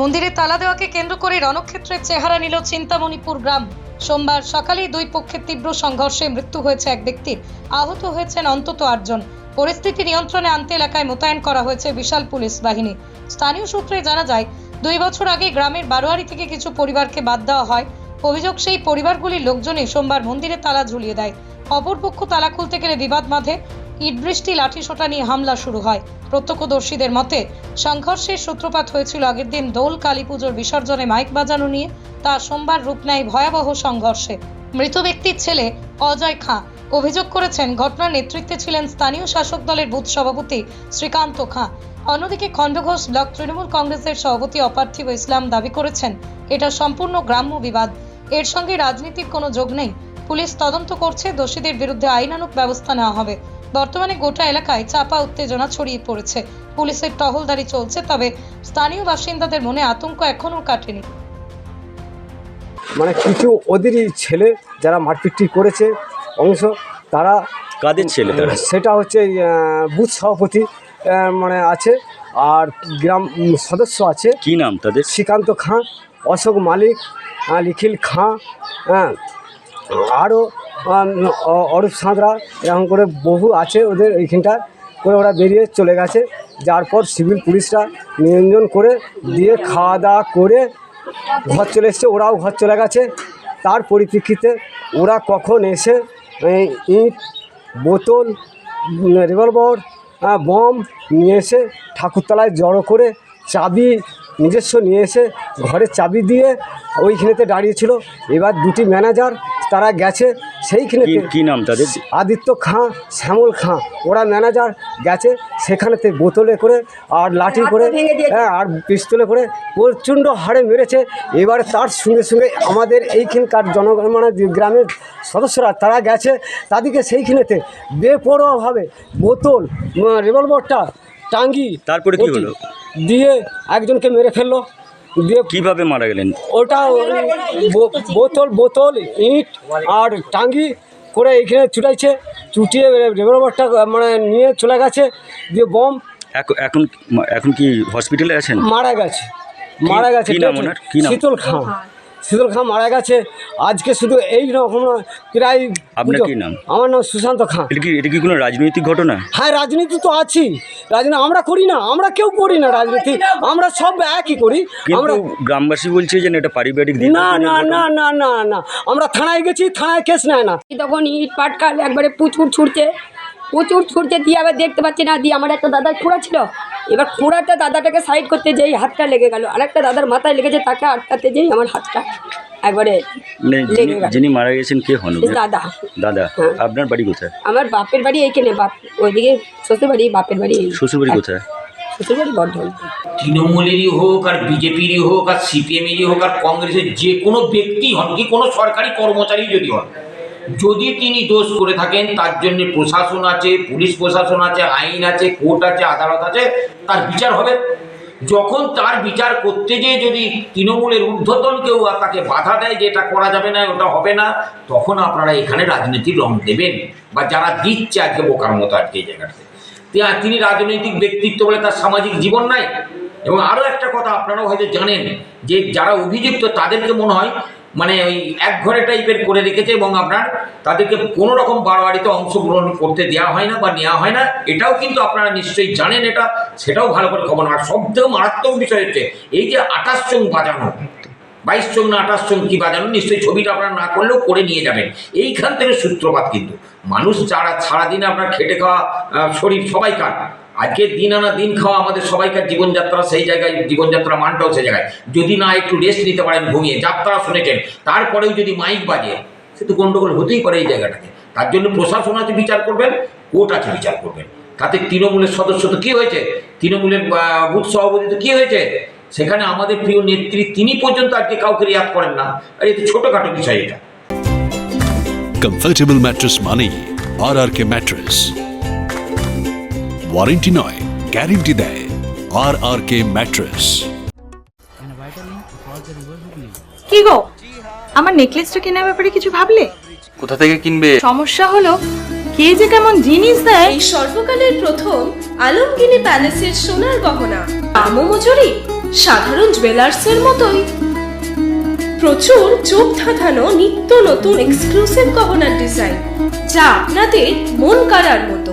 মন্দিরে তালা দেওয়াকে কেন্দ্র করে রণক্ষেত্রের চেহারা নিল চিন্তামণিপুর গ্রাম। সোমবার সকালেই দুই পক্ষের তীব্র সংঘর্ষে মৃত্যু হয়েছে এক ব্যক্তির। আহত হয়েছেন অন্তত আটজন। পরিস্থিতি নিয়ন্ত্রণে আনতে এলাকায় মোতায়েন করা হয়েছে বিশাল পুলিশ বাহিনী। স্থানীয় সূত্রে জানা যায়, দুই বছর আগে গ্রামের বারোয়ারি থেকে কিছু পরিবারকে বাদ দেওয়া হয়। অভিযোগ সেই পরিবারগুলির লোকজনই সোমবার মন্দিরে তালা ঝুলিয়ে দেয়। অপরপক্ষ তালা খুলতে গেলে বিবাদ বাঁধে। ইট বৃষ্টি লাঠিসোঁটা নিয়ে হামলা শুরু হয়। প্রত্যক্ষদর্শীদের মতে, সংঘর্ষের সূত্রপাত হয়েছিল আগের দিন দোল, কালী পুজোর বিসর্জনে মাইক বাজানো নিয়ে। তা সোমবার রূপ নেয় ভয়াবহ সংঘর্ষে। মৃত ব্যক্তির ছেলে অজয় খাঁ। অভিযোগ করেছেন, ঘটনার নেতৃত্বে ছিলেন স্থানীয় শাসক দলের বুথ সভাপতি শ্রীকান্ত খাঁ। অন্যদিকে খণ্ডঘোষ ব্লক তৃণমূল কংগ্রেসের সভাপতি অপার্থিব ইসলাম দাবি করেছেন, এটা সম্পূর্ণ গ্রাম্য বিবাদ। এর সঙ্গে রাজনীতির কোনো যোগ নেই। পুলিশ তদন্ত করছে, দোষীদের বিরুদ্ধে আইনানুগ ব্যবস্থা নেওয়া হবে। বর্তমানে গোটা এলাকায় চাপা উত্তেজনা ছড়িয়ে পড়েছে। পুলিশের টহলদারি চলছে তবে স্থানীয় বাসিন্দাদের মনে আতঙ্ক এখনও কাটেনি। মানে কিছু ওদেরই ছেলে যারা মারপিটটি করেছে অংশ তারা কাদের ছেলে তারা? সেটা হচ্ছে বুথ সভাপতি মানে আছে আর গ্রাম সদস্য আছে। কি নাম তাদের? শ্রীকান্ত খাঁ অশোক মালিক নিখিল খাঁ হ্যাঁ আরও অরূপ সাঁতরা এরকম করে বহু আছে ওদের এইখানটা করে ওরা বেরিয়ে চলে গেছে। যার পর সিভিল পুলিশরা নিয়ন্ত্রণ করে দিয়ে খাওয়া দাওয়া করে ঘর চলে এসছে, ওরাও ঘর চলে গেছে। তার পরিপ্রেক্ষিতে ওরা কখন এসে ইট, বোতল, রিভলভার বম নিয়ে এসে ঠাকুরতলায় জড়ো করে চাবি নিজস্ব নিয়ে এসে ঘরে চাবি দিয়ে ওইখানেতে দাঁড়িয়েছিল এবার দুটি ম্যানেজার তারা গেছে সেইখানে কি- নাম তাদের আদিত্য খাঁ শ্যামল খাঁ ওরা ম্যানেজার গেছে সেখানেতে বোতলে করে আর লাঠি করে হ্যাঁ আর পিস্তলে করে প্রচণ্ড হাড়ে মেরেছে। এবার তার সঙ্গে সঙ্গে আমাদের এইখানকার জনগণ মানে গ্রামের সদস্যরা তারা গেছে। তাদেরকে সেইখানেতে বেপরোয়াভাবে বোতল রিভলভারটা টাঙ্গি তারপরে কি হলো? দিয়ে একজনকে মেরে ফেলল। দিয়ে কীভাবে মারা গেলেন? ওটা বোতল বোতল ইট আর টাঙ্গি করে এইখানে চুটাইছে চুটিয়ে রেভলভারটা মানে নিয়ে চলে গেছে দিয়ে বম এখন এখন এখন কি হসপিটালে আছেন? মারা গেছে। মারা গেছে? শীতল খাঁ শীতল খাঁ মারা গেছে। আজকে শুধু এই রকম প্রায় আপনার কি নাম? আমার নাম সুশান্ত খাঁ এটা কি এটা কি কোনো রাজনৈতিক ঘটনা? হ্যাঁ রাজনীতি তো আছি রাজনীতি আমরা করি না আমরা কেউ করি না রাজনীতি আমরা সব একই করি কিন্তু আমরা গ্রামবাসী বলছি যে এটা পারিবারিক না না না না না না আমরা থানায় গেছি থানায় কেস নেয় না। তখন ইট পাটকাল একবারে প্রচুর ছুটছে প্রচুর ছুটছে দিয়ে আবার দেখতে পাচ্ছি না দিয়ে আমার একটা দাদার খোঁড়া ছিল। এবার খোঁড়াটা দাদাটাকে সাইড করতে যেই হাতটা লেগে গেল আরেকটা দাদার মাথায় লেগেছে তাকে আটকাতে যেই আমার হাতটা একবারে মানে যিনি- মারা গেছেন কে হন দাদা। দাদা। হ্যাঁ। আপনার বাড়ি কোথায়? আমার বাপের বাড়ি এইখানে বাপ ওইদিকে শ্বশুর বাড়ি বাপের বাড়ি। শ্বশুর বাড়ি কোথায়? শ্বশুর বাড়ি বর্ধমান। তৃণমূলেরই হোক আর বিজেপিরই হোক আর সিপিএমেরই হোক আর কংগ্রেসের যে কোনো ব্যক্তি হন কি কোনো সরকারি কর্মচারী যদি হন যদি তিনি দোষ করে থাকেন, তার জন্য প্রশাসন আছে, পুলিশ প্রশাসন আছে, আইন আছে, কোর্ট আছে, আদালত আছে, তার বিচার হবে। যখন তার বিচার করতে যেয়ে যদি তৃণমূলের ঊর্ধ্বতন কেউ তাকে বাধা দেয় যে এটা করা যাবে না, ওটা হবে না, তখন আপনারা এখানে রাজনীতি রং দেবেন বা যারা দিচ্ছে আজকে বোকার মতো আজকে এই জায়গাটাতে। তিনি রাজনৈতিক ব্যক্তিত্ব বলে তার সামাজিক জীবন নাই। এবং আরও একটা কথা আপনারাও হয়তো জানেন যে যারা অভিযুক্ত তাদেরকে মনে হয় মানে ওই এক ঘরে টাইপের করে রেখেছে এবং আপনার তাদেরকে কোনো রকম বারোয়ারিতে অংশগ্রহণ করতে দেওয়া হয় না বা নেওয়া হয় না, এটাও কিন্তু আপনারা নিশ্চয়ই জানেন এটা, সেটাও ভালো করে খবর। আর সব থেকে মারাত্মক বিষয় হচ্ছে, এই যে আঠাশ চং বাজানো, বাইশ চং না আঠাশ চং কি বাজানো, নিশ্চয়ই ছবিটা আপনারা না করলেও করে নিয়ে যাবেন। এইখান থেকে সূত্রপাত কিন্তু। মানুষ যারা সারাদিন আপনার খেটে খাওয়া শরীর সবাই সবাইকার আজকে দিন আনা দিন খাওয়া আমাদের সবাইকার জীবনযাত্রা, সেই জায়গায় জীবনযাত্রা মানটাও সেই জায়গায়। যদি না একটু রেস্ট নিতে পারেন, ঘুমিয়ে, যাত্রা শুনেছেন, তারপরেও যদি মাইক বাজে, সে তো গণ্ডগোল হতেই পারে এই জায়গাটাকে তার জন্য প্রশাসন আছে, বিচার করবেন, কোর্ট আছে, বিচার করবেন। তাতে তৃণমূলের সদস্য তো কী হয়েছে? তৃণমূলের বুথ সভাপতি তো কী হয়েছে? সেখানে আমাদের প্রিয় নেত্রী, তিনি পর্যন্ত আজকে কাউকে রিয়াদ করেন না। আর তো ছোটোখাটো বিষয় এটা। কমফর্টেবল ম্যাট্রেস মানেই R R K mattress warranty নয় গ্যারেন্টি দেয়। আর আর কে ম্যাট্রেস কি গো? আমার নেকলেসটা কেনার ব্যাপারে কিছু ভাবলে? কোথা থেকে কিনবে? সমস্যা হলো কে যে কেমন জিনিস দেয়? এই সর্বকালের প্রথম আলমগিনি প্যালেসের সোনার গহনা। দামও মজুরি সাধারণ জুয়েলার্সের মতোই। প্রচুর চোখ ধাঁধানো নিত্য নতুন এক্সক্লুসিভ গহনার ডিজাইন যা আপনাদের মন কাড়ার মতো।